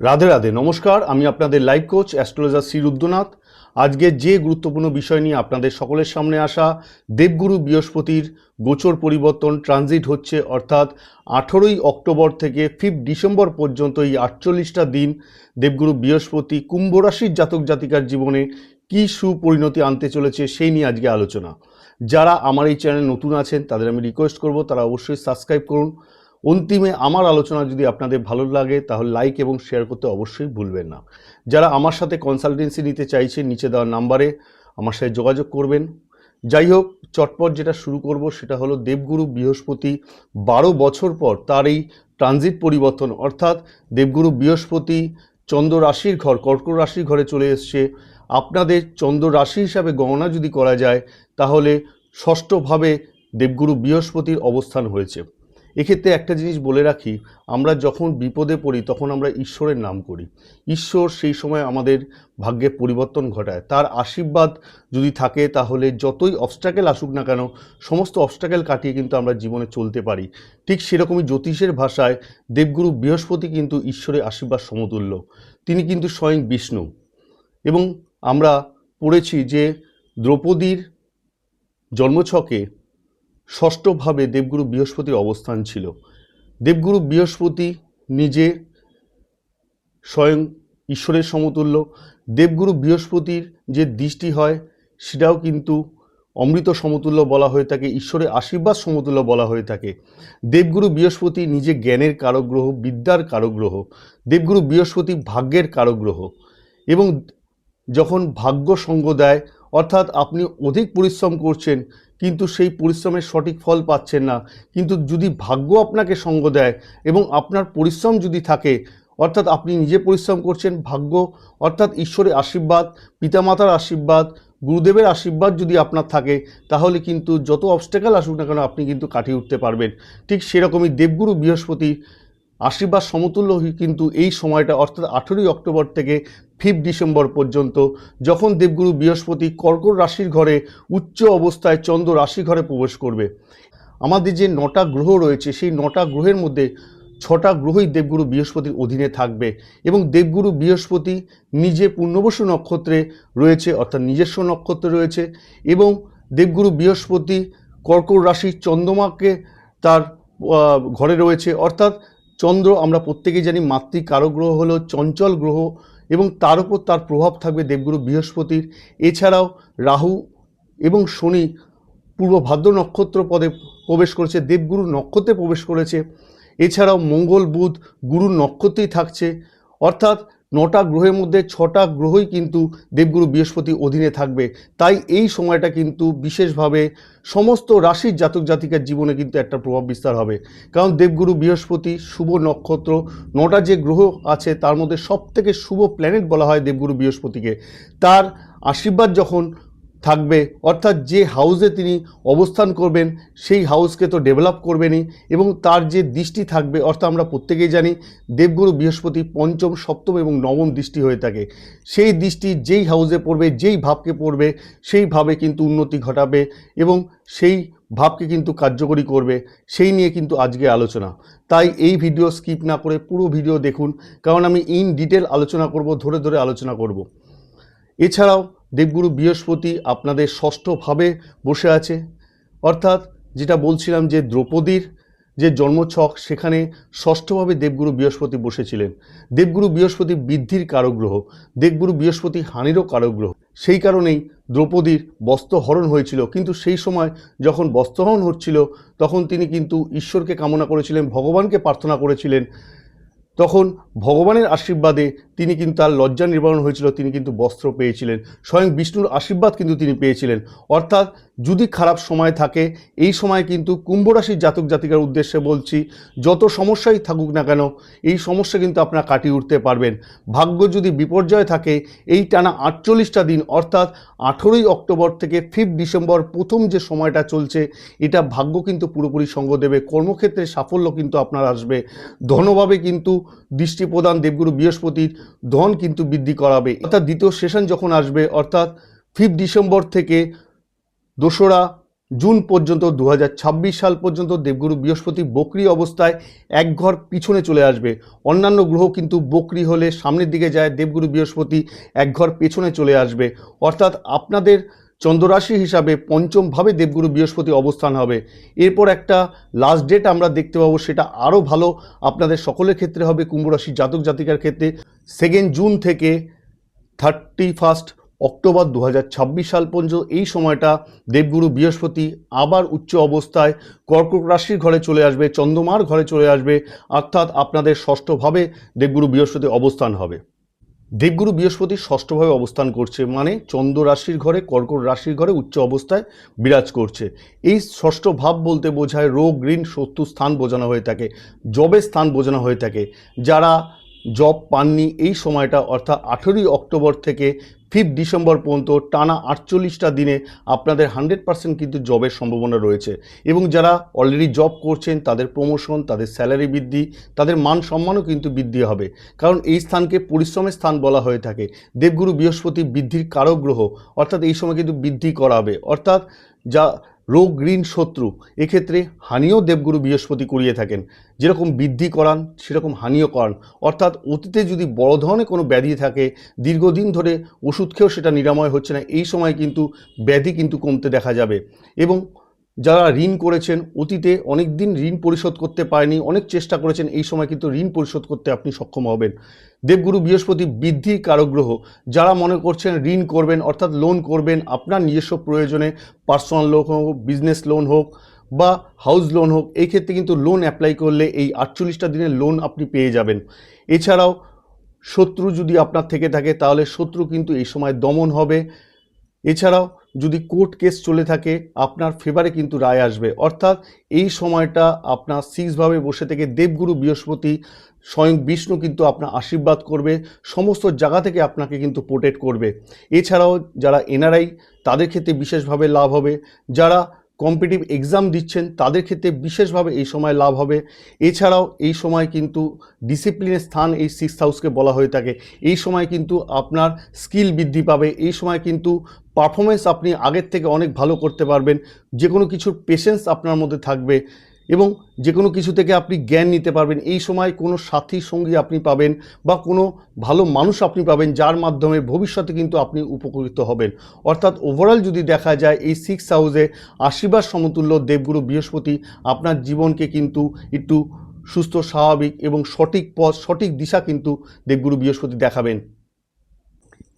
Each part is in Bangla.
রাধে রাধে, নমস্কার। আমি আপনাদের live coach astrologer Shri Rudranath. আজকে যে গুরুত্বপূর্ণ বিষয় নিয়ে আপনাদের সকলের সামনে আসা, দেবগুরু বৃহস্পতির গোচর পরিবর্তন ট্রানজিট হচ্ছে অর্থাৎ আঠেরোই অক্টোবর থেকে ফিফথ ডিসেম্বর পর্যন্ত এই আটচল্লিশটা দিন দেবগুরু বৃহস্পতি কুম্ভ রাশির জাতক জাতিকার জীবনে কী সুপরিণতি আনতে চলেছে সেই নিয়ে আজকে আলোচনা। যারা আমার এই চ্যানেল নতুন আছেন, তাদের আমি রিকোয়েস্ট করব, তারা অবশ্যই সাবস্ক্রাইব করুন। অন্তিমে আমার আলোচনা যদি আপনাদের ভালো লাগে, তাহলে লাইক এবং শেয়ার করতে অবশ্যই ভুলবেন না। যারা আমার সাথে কনসালটেন্সি নিতে চাইছেন, নিচে দেওয়া নাম্বারে আমার সাথে যোগাযোগ করবেন। যাই হোক, চটপট যেটা শুরু করব সেটা হলো দেবগুরু বৃহস্পতি বারো বছর পর তার এই ট্রানজিট পরিবর্তন। অর্থাৎ দেবগুরু বৃহস্পতি চন্দ্র রাশির ঘর কর্কট রাশির ঘরে চলে এসছে। আপনাদের চন্দ্র রাশি হিসাবে গণনা যদি করা যায়, তাহলে ষষ্ঠভাবে দেবগুরু বৃহস্পতির অবস্থান হয়েছে। এক্ষেত্রে একটা জিনিস বলে রাখি, আমরা যখন বিপদে পড়ি তখন আমরা ঈশ্বরের নাম করি। ঈশ্বর সেই সময় আমাদের ভাগ্যে পরিবর্তন ঘটায়। তার আশীর্বাদ যদি থাকে তাহলে যতই অবস্ট্রাকেল আসুক না কেন, সমস্ত অবস্ট্রাকেল কাটিয়ে কিন্তু আমরা জীবনে চলতে পারি। ঠিক সেরকমই জ্যোতিষের ভাষায় দেবগুরু বৃহস্পতি কিন্তু ঈশ্বরের আশীর্বাদ সমতুল্য। তিনি কিন্তু স্বয়ং বিষ্ণু। এবং আমরা পড়েছি যে দ্রৌপদীর জন্মছকে ষষ্ঠভাবে দেবগুরু বৃহস্পতির অবস্থান ছিল। দেবগুরু বৃহস্পতি নিজে স্বয়ং ঈশ্বরের সমতুল্য। দেবগুরু বৃহস্পতির যে দৃষ্টি হয়, সেটাও কিন্তু অমৃত সমতুল্য বলা হয়ে থাকে, ঈশ্বরের আশীর্বাদ সমতুল্য বলা হয়ে থাকে। দেবগুরু বৃহস্পতি নিজে জ্ঞানের কারগ্রহ, বিদ্যার কারগ্রহ। দেবগুরু বৃহস্পতি ভাগ্যের কারগ্রহ। এবং যখন ভাগ্য সঙ্গ দেয় অর্থাৎ আপনি অধিক পরিশ্রম করছেন, কিন্তু সেই পরিশ্রমের সঠিক ফল পাচ্ছেন না। কিন্তু যদি ভাগ্য আপনাকে সঙ্গ দেয় এবং আপনার পরিশ্রম যদি থাকে, অর্থাৎ আপনি নিজে পরিশ্রম করছেন, ভাগ্য, অর্থাৎ ঈশ্বরের আশীর্বাদ, পিতামাতার আশীর্বাদ, গুরুদেবের আশীর্বাদ যদি আপনার থাকে, তাহলে কিন্তু যত অবস্টেকাল আসুক না কেন, আপনি কিন্তু কাটিয়ে উঠতে পারবেন। ঠিক সেরকমই দেবগুরু বৃহস্পতি আশীর্বাদ সমতুল্য কিন্তু এই সময়টা, অর্থাৎ আঠেরোই অক্টোবর থেকে ফিফথ ডিসেম্বর পর্যন্ত, যখন দেবগুরু বৃহস্পতি কর্কট রাশির ঘরে, উচ্চ অবস্থায় চন্দ্র রাশি ঘরে প্রবেশ করবে। আমাদের যে নটা গ্রহ রয়েছে, সেই নটা গ্রহের মধ্যে ছটা গ্রহই দেবগুরু বৃহস্পতির অধীনে থাকবে এবং দেবগুরু বৃহস্পতি নিজে পূর্ণবসু নক্ষত্রে রয়েছে, অর্থাৎ নিজস্ব নক্ষত্রে রয়েছে এবং দেবগুরু বৃহস্পতি কর্কট রাশি চন্দ্রমাকে তার ঘরে রয়েছে। অর্থাৎ চন্দ্র আমরা প্রত্যেকেই জানি মাতৃ কারক গ্রহ হলো চঞ্চল গ্রহ এবং তার উপর তার প্রভাব থাকবে দেবগুরু বৃহস্পতির। এছাড়াও রাহু এবং শনি পূর্ব ভাদ্র নক্ষত্র পদে প্রবেশ করেছে, দেবগুরু নক্ষত্রে প্রবেশ করেছে। এছাড়াও মঙ্গল, বুধ, গুরু নক্ষত্রেই থাকছে। অর্থাৎ নটা গ্রহের মধ্যে ছটা গ্রহই কিন্তু দেবগুরু বৃহস্পতি অধীনে থাকবে। তাই এই সময়টা কিন্তু বিশেষভাবে সমস্ত রাশির জাতক জাতিকার জীবনে কিন্তু একটা প্রভাব বিস্তার হবে। কারণ দেবগুরু বৃহস্পতি, শুভ নক্ষত্র, নটা যে গ্রহ আছে তার মধ্যে সবথেকে শুভ প্ল্যানেট বলা হয় দেবগুরু বৃহস্পতিকে। তার আশীর্বাদ যখন থাকবে। অর্থাৎ যে হাউসে তিনি অবস্থান করবেন, সেই হাউসকে তো ডেভেলপ করবেনই এবং তার যে দৃষ্টি থাকবে, অর্থাৎ আমরা প্রত্যেকেই জানি দেবগুরু বৃহস্পতি পঞ্চম, সপ্তম এবং নবম দৃষ্টি হয়ে থাকে। সেই দৃষ্টি যেই হাউসে পড়বে, যেই ভাবকে পড়বে, সেই ভাবে কিন্তু উন্নতি ঘটাবে এবং সেই ভাবকে কিন্তু কার্যকরী করবে। সেই নিয়ে কিন্তু আজকে আলোচনা। তাই এই ভিডিও স্কিপ না করে পুরো ভিডিও দেখুন, কারণ আমি ইন ডিটেল আলোচনা করব, ধরে ধরে আলোচনা করব। এছাড়াও দেবগুরু বৃহস্পতি আপনাদের ষষ্ঠভাবে বসে আছে। অর্থাৎ যেটা বলছিলাম যে দ্রৌপদীর যে জন্মছক, সেখানে ষষ্ঠভাবে দেবগুরু বৃহস্পতি বসেছিলেন। দেবগুরু বৃহস্পতি বৃদ্ধির কারগ্রহ, দেবগুরু বৃহস্পতি হানিরও কারগ্রহ। সেই কারণেই দ্রৌপদীর বস্ত্রহরণ হয়েছিল। কিন্তু সেই সময় যখন বস্ত্রহরণ হচ্ছিল, তখন তিনি কিন্তু ঈশ্বরকে কামনা করেছিলেন, ভগবানকে প্রার্থনা করেছিলেন। তখন ভগবানের আশীর্বাদে তিনি কিন্তু তার লজ্জা নিবারণ হয়েছিল, তিনি কিন্তু বস্ত্র পেয়েছিলেন। স্বয়ং বিষ্ণুর আশীর্বাদ কিন্তু তিনি পেয়েছিলেন। অর্থাৎ যদি খারাপ সময় থাকে, এই সময় কিন্তু কুম্ভ রাশির জাতক জাতিকার উদ্দেশ্যে বলছি, যত সমস্যাই থাকুক না কেন, এই সমস্যা কিন্তু আপনারা কাটিয়ে উঠতে পারবেন। ভাগ্য যদি বিপর্যয় থাকে, এই টানা আটচল্লিশটা দিন, অর্থাৎ আঠেরোই অক্টোবর থেকে ফিফথ ডিসেম্বর প্রথম যে সময়টা চলছে, এটা ভাগ্য কিন্তু পুরোপুরি সঙ্গ দেবে। কর্মক্ষেত্রে সাফল্য কিন্তু আপনার আসবে। ধনভাবে কিন্তু দৃষ্টি প্রদান, দেবগুরু বৃহস্পতির ধন কিন্তু বৃদ্ধি করাবে। অর্থাৎ দ্বিতীয় সেশন যখন আসবে, অর্থাৎ ফিফথ ডিসেম্বর থেকে দোসরা জুন পর্যন্ত দু হাজার ছাব্বিশ সাল পর্যন্ত দেবগুরু বৃহস্পতি বকরি অবস্থায় এক ঘর পিছনে চলে আসবে। অন্যান্য গ্রহ কিন্তু বকরি হলে সামনের দিকে যায়, দেবগুরু বৃহস্পতি এক ঘর পেছনে চলে আসবে। অর্থাৎ আপনাদের চন্দ্ররাশি হিসাবে পঞ্চমভাবে দেবগুরু বৃহস্পতি অবস্থান হবে। এরপর একটা লাস্ট ডেট আমরা দেখতে পাবো, সেটা আরও ভালো। আপনাদের সকলের ক্ষেত্রে হবে কুম্ভ রাশি জাতক জাতিকার ক্ষেত্রে। সেকেন্ড জুন থেকে থার্টি ফার্স্ট অক্টোবর দু হাজার ছাব্বিশ সাল পর্যন্ত এই সময়টা দেবগুরু বৃহস্পতি আবার উচ্চ অবস্থায় কর্কট রাশির ঘরে চলে আসবে, চন্দ্রমার ঘরে চলে আসবে, অর্থাৎ আপনাদের ষষ্ঠভাবে দেবগুরু বৃহস্পতি অবস্থান হবে। দেবগুরু বৃহস্পতি ষষ্ঠভাবে অবস্থান করছে মানে চন্দ্র রাশির ঘরে, কর্কট রাশির ঘরে উচ্চ অবস্থায় বিরাজ করছে। এই ষষ্ঠ ভাব বলতে বোঝায় রোগ, ঋণ, শত্রু স্থান বোঝানো হয়ে থাকে, জবের স্থান বোঝানো হয়ে থাকে। যারা জব পাননি এই সময়টা, অর্থাৎ আঠেরোই অক্টোবর থেকে ফিফথ ডিসেম্বর পর্যন্ত টানা আটচল্লিশটা দিনে আপনাদের হান্ড্রেড পার্সেন্ট কিন্তু জবের সম্ভাবনা রয়েছে। এবং যারা অলরেডি জব করছেন, তাদের প্রমোশন, তাদের স্যালারি বৃদ্ধি, তাদের মান সম্মানও কিন্তু বৃদ্ধি হবে। কারণ এই স্থানকে পরিশ্রমের স্থান বলা হয়ে থাকে। দেবগুরু বৃহস্পতি বৃদ্ধির কারক গ্রহ, অর্থাৎ এই সময় কিন্তু বৃদ্ধি করা হবে অর্থাৎ যা রোগ ঋণ শত্রু। এক্ষেত্রে হানিও দেবগুরু বৃহস্পতি করিয়ে থাকেন। যেরকম বৃদ্ধি করান, সেরকম হানিও করান। অর্থাৎ অতীতে যদি বড় ধরনের কোনো ব্যাধি থাকে, দীর্ঘদিন ধরে ওষুধ খেয়েও সেটা নিরাময় হচ্ছে না, এই সময় কিন্তু ব্যাধি কিন্তু কমতে দেখা যাবে। এবং যারা ঋণ করেছেন অতীতে অনেক দিন ঋণ পরিশোধ করতে পারেনি, অনেক চেষ্টা করেছেন, এই সময় কিন্তু ঋণ পরিশোধ করতে আপনি সক্ষম হবেন। দেবগুরু বৃহস্পতি বৃদ্ধির কারগ্রহ, যারা মনে করছেন ঋণ করবেন, অর্থাৎ লোন করবেন, আপনার নিজস্ব প্রয়োজনে পার্সোনাল লোন হোক বিজনেস লোন হোক, বা হাউস লোন হোক, এই ক্ষেত্রে কিন্তু লোন অ্যাপ্লাই করলে এই আটচল্লিশটা দিনের লোন আপনি পেয়ে যাবেন। এছাড়াও শত্রু যদি আপনার থেকে থাকে, তাহলে শত্রু কিন্তু এই সময় দমন হবে। এছাড়াও যদি কোর্ট কেস চলে থাকে, আপনার ফেভারে কিন্তু রায় আসবে। অর্থাৎ এই সময়টা আপনার সিক্সভাবে বসে থেকে দেবগুরু বৃহস্পতি, স্বয়ং বিষ্ণু কিন্তু আপনার আশীর্বাদ করবে, সমস্ত জায়গা থেকে আপনাকে কিন্তু প্রোটেক্ট করবে। এছাড়াও যারা এনআরআই তাদের ক্ষেত্রে বিশেষভাবে লাভ হবে। যারা কম্পিটিভ এক্সাম দিচ্ছেন, তাদের ক্ষেত্রে বিশেষভাবে এই সময় লাভ হবে। এছাড়াও এই সময় কিন্তু ডিসিপ্লিনের স্থান এই সিক্স হাউসকে বলা হয়ে থাকে। এই সময় কিন্তু আপনার স্কিল বৃদ্ধি পাবে। এই সময় কিন্তু পারফরমেন্স আপনি আগের থেকে অনেক ভালো করতে পারবেন। যে কোনো কিছুর পেশেন্স আপনার মধ্যে থাকবে। এবং যে কোনো কিছু থেকে আপনি জ্ঞান নিতে পারবেন। এই সময় কোনো সাথী সঙ্গী আপনি পাবেন বা কোনো ভালো মানুষ আপনি পাবেন, যার মাধ্যমে ভবিষ্যতে কিন্তু আপনি উপকৃত হবেন। অর্থাৎ ওভারঅল যদি দেখা যায়, এই সিক্স হাউসে আশীর্বাদ সমতুল্য দেবগুরু বৃহস্পতি আপনার জীবনকে কিন্তু একটু সুস্থ, স্বাভাবিক এবং সঠিক পথ, সঠিক দিশা কিন্তু দেবগুরু বৃহস্পতি দেখাবেন।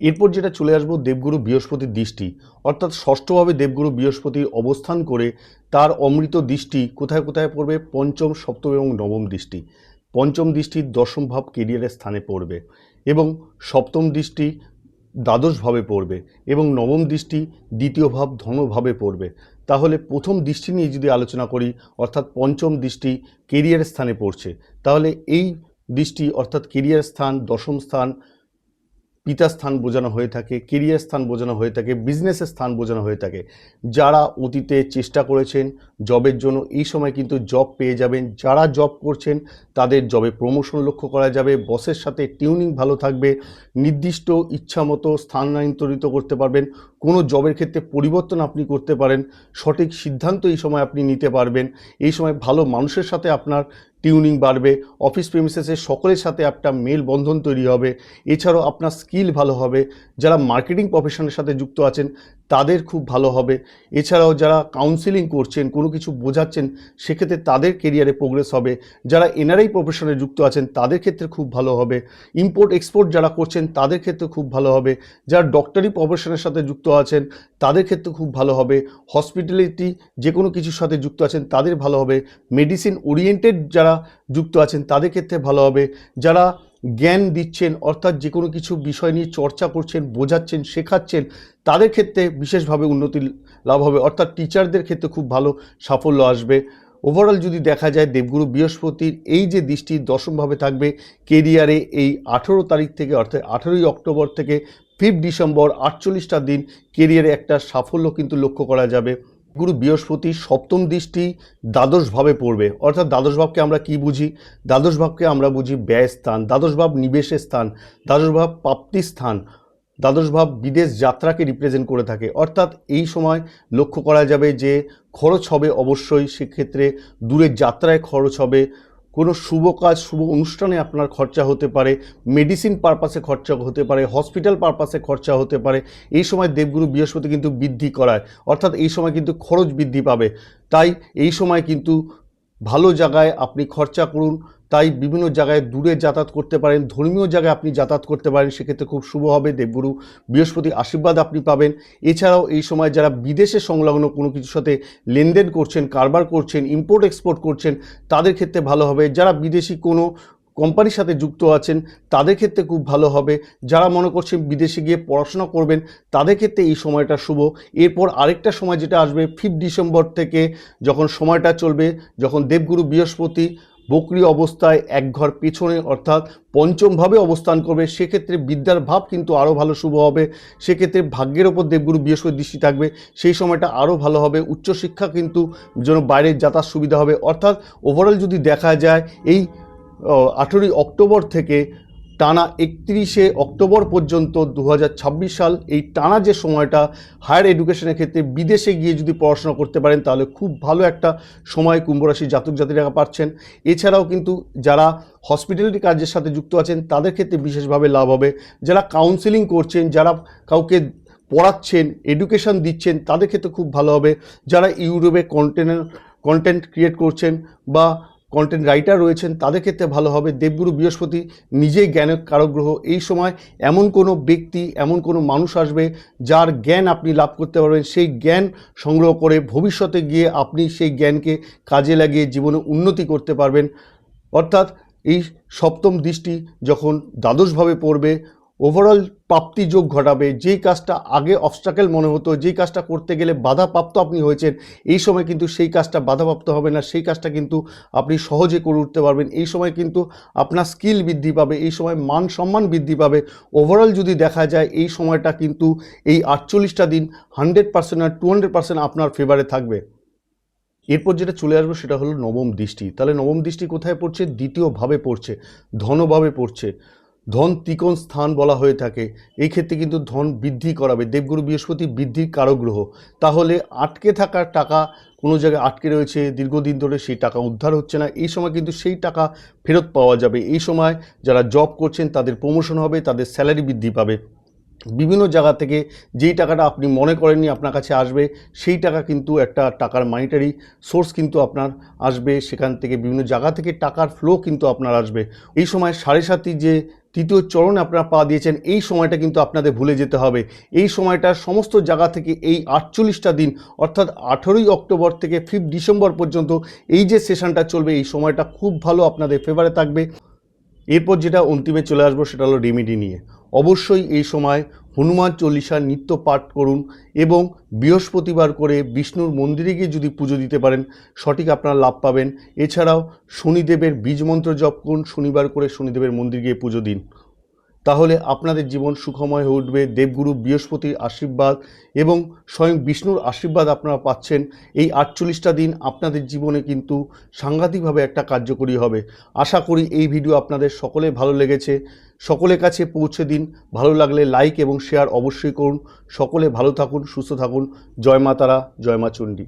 এরপর যেটা চলে আসব দেবগুরু বৃহস্পতির দৃষ্টি, অর্থাৎ ষষ্ঠভাবে দেবগুরু বৃহস্পতির অবস্থান করে তার অমৃত দৃষ্টি কোথায় কোথায় পড়বে? পঞ্চম, সপ্তম এবং নবম দৃষ্টি। পঞ্চম দৃষ্টি দশম ভাব কেরিয়ারের স্থানে পড়বে এবং সপ্তম দৃষ্টি দ্বাদশভাবে পড়বে এবং নবম দৃষ্টি দ্বিতীয় ভাব ধর্মভাবে পড়বে। তাহলে প্রথম দৃষ্টি নিয়ে যদি আলোচনা করি, অর্থাৎ পঞ্চম দৃষ্টি কেরিয়ারের স্থানে পড়ছে, তাহলে এই দৃষ্টি অর্থাৎ কেরিয়ার স্থান, দশম স্থান পিতা স্থান বোঝানো হয়ে থাকে কেরিয়ার স্থান বোঝানো হয়ে থাকে বিজনেসের স্থান বোঝানো হয়ে থাকে। যারা অতীতে চেষ্টা করেছেন জবের জন্য, এই সময় কিন্তু জব পেয়ে যাবেন। যারা জব করছেন, তাদের জবে প্রমোশন লক্ষ্য করা যাবে বসের সাথে টিউনিং ভালো থাকবে, নির্দিষ্ট ইচ্ছামতো স্থানান্তরিত করতে পারবেন, কোনো জবের ক্ষেত্রে পরিবর্তন আপনি করতে পারেন, সঠিক সিদ্ধান্ত এই সময় আপনি নিতে পারবেন, এই সময় ভালো মানুষের সাথে আপনার টিউনিং বাড়বে, অফিস প্রেমিসেসে সকলের সাথে একটা মেল বন্ধন তৈরি হবে। এছাড়াও আপনার স্কিল ভালো হবে। যারা মার্কেটিং প্রফেশনের সাথে যুক্ত আছেন তাদের খুব ভালো হবে। এছাড়াও যারা কাউন্সিলিং করছেন, কোনো কিছু বোঝাচ্ছেন, সেক্ষেত্রে তাদের কেরিয়ারে প্রোগ্রেস হবে। যারা এনআরআই প্রফেশনে যুক্ত আছেন, তাদের ক্ষেত্রে খুব ভালো হবে। ইম্পোর্ট এক্সপোর্ট যারা করছেন, তাদের ক্ষেত্রে খুব ভালো হবে। যারা ডক্টরি প্রফেশনের সাথে যুক্ত আছেন, তাদের ক্ষেত্রে খুব ভালো হবে। হসপিটালিটি যে কোনো কিছুর সাথে যুক্ত আছেন, তাদের ভালো হবে। মেডিসিন ওরিয়েন্টেড যারা যুক্ত আছেন, তাদের ক্ষেত্রে ভালো হবে। যারা জ্ঞান দিচ্ছেন, অর্থাৎ যে কোনো কিছু বিষয় নিয়ে চর্চা করছেন, বোঝাচ্ছেন, শেখাচ্ছেন, তাদের ক্ষেত্রে বিশেষভাবে উন্নতি লাভ হবে। অর্থাৎ টিচারদের ক্ষেত্রে খুব ভালো সাফল্য আসবে। ওভারঅল যদি দেখা যায়, দেবগুরু বৃহস্পতির এই যে দৃষ্টি দশমভাবে থাকবে কেরিয়ারে এই আঠেরো তারিখ থেকে, অর্থাৎ আঠেরোই অক্টোবর থেকে ফিফথ ডিসেম্বর আটচল্লিশটা দিন কেরিয়ারে একটা সাফল্য কিন্তু লক্ষ্য করা যাবে। গুরু বৃহস্পতি সপ্তম দৃষ্টি দ্বাদশভাবে পড়বে। অর্থাৎ দ্বাদশ ভাবকে আমরা কি বুঝি? দ্বাদশ ভাবকে আমরা বুঝি ব্যয় স্থান। দ্বাদশ ভাব নিবেশের স্থান। দ্বাদশ ভাব প্রাপ্তির স্থান। দ্বাদশ ভাব বিদেশ যাত্রাকে রিপ্রেজেন্ট করে থাকে। অর্থাৎ এই সময় লক্ষ্য করা যাবে যে খরচ হবে অবশ্যই। সেক্ষেত্রে দূরের যাত্রায় খরচ হবে। কোনো শুভ কাজ, শুভ অনুষ্ঠানে আপনার খরচা হতে পারে মেডিসিন পারপাসে খরচা হতে পারে হসপিটাল পারপাসে খরচা হতে পারে, এই সময় দেবগুরু বৃহস্পতি কিন্তু বৃদ্ধি করায়, অর্থাৎ এই সময় কিন্তু খরচ বৃদ্ধি পাবে। তাই এই সময় কিন্তু ভালো জায়গায় আপনি খরচা করুন তাই বিভিন্ন জায়গায় দূরে যাতায়াত করতে পারেন, ধর্মীয় জায়গায় আপনি যাতায়াত করতে পারেন, সেক্ষেত্রে খুব শুভ হবে। দেবগুরু বৃহস্পতি আশীর্বাদ আপনি পাবেন। এছাড়াও এই সময় যারা বিদেশে সংলগ্ন কোনো কিছুর সাথে লেনদেন করছেন, কারবার করছেন ইম্পোর্ট এক্সপোর্ট করছেন, তাদের ক্ষেত্রে ভালো হবে। যারা বিদেশি কোনো কোম্পানির সাথে যুক্ত আছেন, তাদের ক্ষেত্রে খুব ভালো হবে। যারা মনে করছেন বিদেশে গিয়ে পড়াশোনা করবেন, তাদের ক্ষেত্রে এই সময়টা শুভ। এরপর আরেকটা সময় যেটা আসবে ফিফথ ডিসেম্বর থেকে যখন সময়টা চলবে, যখন দেবগুরু বৃহস্পতি বকরি অবস্থায় এক ঘর পেছনে, অর্থাৎ পঞ্চমভাবে অবস্থান করবে, সেক্ষেত্রে বিদ্যার ভাব কিন্তু আরও ভালো শুভ হবে। সেক্ষেত্রে ভাগ্যের ওপর দেবগুরু বৃহস্পতি দৃষ্টি থাকবে, সেই সময়টা আরও ভালো হবে। উচ্চশিক্ষা কিন্তু যেন বাইরের যাতায়াত সুবিধা হবে। অর্থাৎ ওভারঅল যদি দেখা যায়, এই আঠেরোই অক্টোবর থেকে টানা একত্রিশে অক্টোবর পর্যন্ত দু হাজার ছাব্বিশ সাল এই টানা যে সময়টা হায়ার এডুকেশনের ক্ষেত্রে বিদেশে গিয়ে যদি পড়াশোনা করতে পারেন, তাহলে খুব ভালো একটা সময় কুম্ভরাশি জাতক জাতিরা পাচ্ছেন। এছাড়াও কিন্তু যারা হসপিটালিটি কাজের সাথে যুক্ত আছেন, তাদের ক্ষেত্রে বিশেষভাবে লাভ হবে। যারা কাউন্সেলিং করছেন, যারা কাউকে পড়াচ্ছেন এডুকেশন দিচ্ছেন, তাদের ক্ষেত্রে খুব ভালো হবে। যারা ইউটিউবে কন্টেন্ট কন্টেন্ট ক্রিয়েট করছেন বা কন্টেন্ট রাইটার রয়েছেন, তাদের ক্ষেত্রে ভালো হবে। দেবগুরু বৃহস্পতি নিজেই জ্ঞানের কারগ্রহ এই সময় এমন কোনো ব্যক্তি, এমন কোনো মানুষ আসবে যার জ্ঞান আপনি লাভ করতে পারবেন। সেই জ্ঞান সংগ্রহ করে ভবিষ্যতে গিয়ে আপনি সেই জ্ঞানকে কাজে লাগিয়ে জীবনে উন্নতি করতে পারবেন। অর্থাৎ এই সপ্তম দৃষ্টি যখন দ্বাদশভাবে পড়বে ওভারঅল প্রাপ্তি যোগ ঘটাবে, যেই কাজটা আগে অবস্ট্রাকেল মনে হতো, যেই কাজটা করতে গেলে বাধাপ্রাপ্ত আপনি হয়েছেন, এই সময় কিন্তু সেই কাজটা বাধাপ্রাপ্ত হবে না, সেই কাজটা কিন্তু আপনি সহজে করে উঠতে পারবেন, এই সময় কিন্তু আপনার স্কিল বৃদ্ধি পাবে, এই সময় মান সম্মান বৃদ্ধি পাবে। ওভারঅল যদি দেখা যায়, এই সময়টা কিন্তু এই আটচল্লিশটা দিন হান্ড্রেড পার্সেন্ট আর টু হান্ড্রেড পার্সেন্ট আপনার ফেভারে থাকবে। এরপর যেটা চলে আসবে সেটা হলো নবম দৃষ্টি। তাহলে নবম দৃষ্টি কোথায় পড়ছে? দ্বিতীয়ভাবে পড়ছে, ধনভাবে পড়ছে। ধন ত্রিকোণ স্থান বলা হয়ে থাকে। এই ক্ষেত্রে কিন্তু ধন বৃদ্ধি করাবে। দেবগুরু বৃহস্পতি বৃদ্ধির কারক গ্রহ তাহলে আটকে থাকার টাকা কোনো জায়গায় আটকে রয়েছে, দীর্ঘদিন ধরে সেই টাকা উদ্ধার হচ্ছে না। এই সময় কিন্তু সেই টাকা ফেরত পাওয়া যাবে। এই সময় যারা জব করছেন, তাদের প্রমোশন হবে, তাদের স্যালারি বৃদ্ধি পাবে। বিভিন্ন জায়গা থেকে যেই টাকাটা আপনি মনে করেননি আপনার কাছে আসবে, সেই টাকা কিন্তু একটা টাকার মানিটারি সোর্স কিন্তু আপনার আসবে। সেখান থেকে বিভিন্ন জায়গা থেকে টাকার ফ্লো কিন্তু আপনার আসবে। এই সময় সাড়ে সাতই যে তৃতীয় চরণ আপনারা পা দিয়েছেন, এই সময়টা কিন্তু আপনাদের ভুলে যেতে হবে। এই সময়টা সমস্ত জায়গা থেকে এই আটচল্লিশটা দিন, অর্থাৎ আঠেরোই অক্টোবর থেকে ফিফথ ডিসেম্বর পর্যন্ত এই যে সেশনটা চলবে, এই সময়টা খুব ভালো আপনাদের ফেভারে থাকবে। এরপর যেটা অন্তিমে চলে আসব সেটা হলো রেমেডি নিয়ে। অবশ্যই এই সময় হনুমান চল্লিশার নিত্য পাঠ করুন এবং বৃহস্পতিবার করে বিষ্ণুর মন্দিরে গিয়ে যদি পুজো দিতে পারেন, সঠিক আপনার লাভ পাবেন। এছাড়াও শনিদেবের বীজ মন্ত্র জপ করুন, শনিবার করে শনিদেবের মন্দির গিয়ে পুজো দিন। তাহলে আপনাদের জীবন সুখময় হয়ে উঠবে। দেবগুরু বৃহস্পতির আশীর্বাদ এবং স্বয়ং বিষ্ণুর আশীর্বাদ আপনারা পাচ্ছেন। এই আটচল্লিশটা দিন আপনাদের জীবনে কিন্তু সাংঘাতিকভাবে একটা কার্যকরী হবে। আশা করি এই ভিডিও আপনাদের সকলে ভালো লেগেছে। সকলের কাছে পৌঁছে দিন। ভালো লাগলে লাইক এবং শেয়ার অবশ্যই করুন। সকলে ভালো থাকুন, সুস্থ থাকুন। জয় মা তারা, জয় মা চণ্ডী।